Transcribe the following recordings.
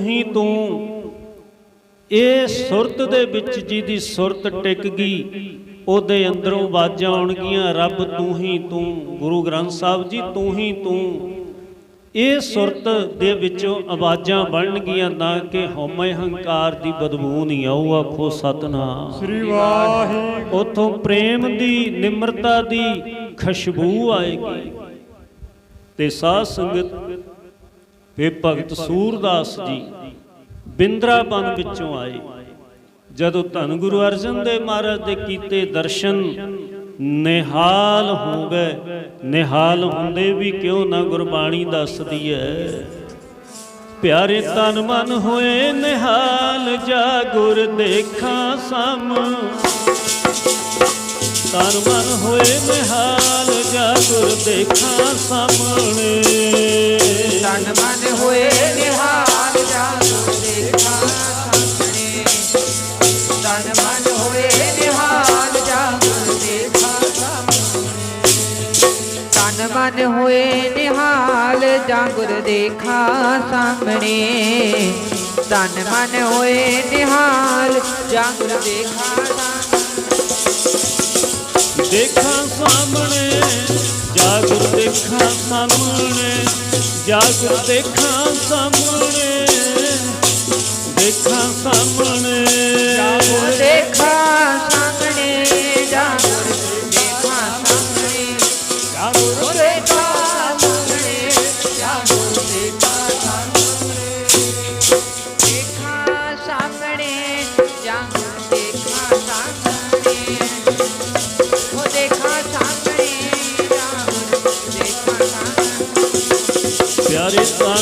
ਹੀ ਤੂੰ। ਇਹ ਸੁਰਤ ਦੇ ਵਿੱਚ ਜਿਹਦੀ ਸੁਰਤ ਟਿਕ ਗਈ ਉਹਦੇ ਅੰਦਰੋਂ ਆਵਾਜ਼ਾਂ ਆਉਣਗੀਆਂ ਰੱਬ ਤੂੰ ਹੀ ਤੂੰ ਗੁਰੂ ਗ੍ਰੰਥ ਸਾਹਿਬ ਜੀ ਤੂੰ ਹੀ ਤੂੰ। ਇਹ ਸੁਰਤ ਦੇ ਵਿੱਚੋਂ ਆਵਾਜ਼ਾਂ ਬਣਨਗੀਆਂ ਨਾ ਕਿ ਹਉਮੈ ਹੰਕਾਰ ਦੀ ਬਦਬੂ ਨਹੀਂ ਆਊ ਆਖੋ ਸਤਨਾਮ। ਸ੍ਰੀ ਵਾਹਿਗੁਰੂ। ਉਥੋਂ ਪ੍ਰੇਮ ਦੀ ਨਿਮਰਤਾ ਦੀ ਖੁਸ਼ਬੂ ਆਏਗੀ। ਤੇ ਸਾਧ ਸੰਗਤ ਵੇ ਭਗਤ ਸੂਰਦਾਸ ਜੀ, ਬਿੰਦਰਾਬਨ ਵਿੱਚੋਂ ਆਏ। ਜਦੋਂ ਧੰਨ ਗੁਰੂ ਅਰਜਨ ਦੇਵ ਮਹਾਰਾਜ ਦੇ ਕੀਤੇ ਦਰਸ਼ਨ, ਨਿਹਾਲ ਹੋ ਗਏ। ਨਿਹਾਲ ਹੁੰਦੇ ਵੀ ਕਿਉਂ ਨਾ ਗੁਰਬਾਣੀ ਦੱਸਦੀ ਐ ਪਿਆਰੇ ਤਨ ਮਨ ਹੋਏ ਨਿਹਾਲ, ਜਾ ਗੁਰ ਦੇਖਾਂ ਸਮ। ਤਨ ਮਨ ਹੋਏ ਨਿਹਾਲ, ਜਾ ਗੁਰ ਦੇਖਾਂ ਸਾਹਮਣੇ। ਤਨ ਮਨ ਮਨ ਹੋਏ ਨਿਹਾਲ ਜਾਗੁਰ ਦੇਖਾ ਸਾਹਮਣੇ। ਤਨ ਮਨ ਹੋਏ ਨਿਹਾਲ ਜਾਗੁਰ ਦੇਖਾ ਸਾਹਮਣੇ। ਦੇਖਾਂ ਸਾਹਮਣੇ ਜਾਗੁਰ ਦੇਖਾਂ ਸਾਹਮਣੇ ਜਾਗੁਰ ਦੇਖਾਂ ਸਾਹਮਣੇ। ਦੇਖਾਂ ਸਾਹਮਣੇ। ਜਾਗੋ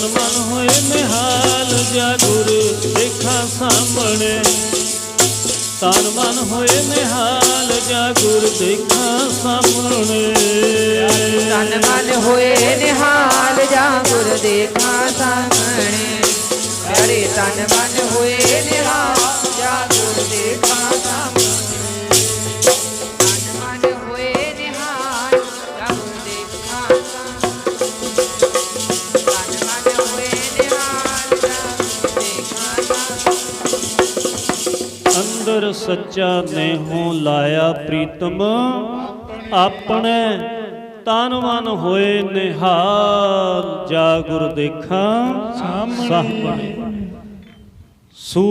ਪਿਆਰੇ ਮਨ ਹੋਏ ਨਿਹਾਲ ਜਾਗੁਰ ਦੇਖਾਂ ਸਾਹਮਣੇ। ਤਨ ਮਨ ਹੋਏ ਨਿਹਾਲ ਜਾਗੁਰ ਦੇਖਾਂ ਸਾਹਮਣੇ। ਤਨ ਮਨ ਹੋਏ ਨਿਹਾਲ ਜਾਗੁਰ ਦੇਖਾ ਸਾਹਮਣੇ। ਅਰੇ ਤਨ ਮਨ ਹੋਏ ਨਿਹਾਲ ਜਾਗੁਰ ਦੇਖਾ ਸਾਹਮਣੇ। ਅੰਦਰ ਸੱਚਾ ਨੇਹੋਂ ਲਾਇਆ ਪ੍ਰੀਤਮ। ਆਪਣੇ ਤਨ ਮਨ ਹੋਏ ਨਿਹਾਲ। ਜਾ ਗੁਰ ਦੇਖਾਂ। ਸਾਹਮਣੇ। ਸੂ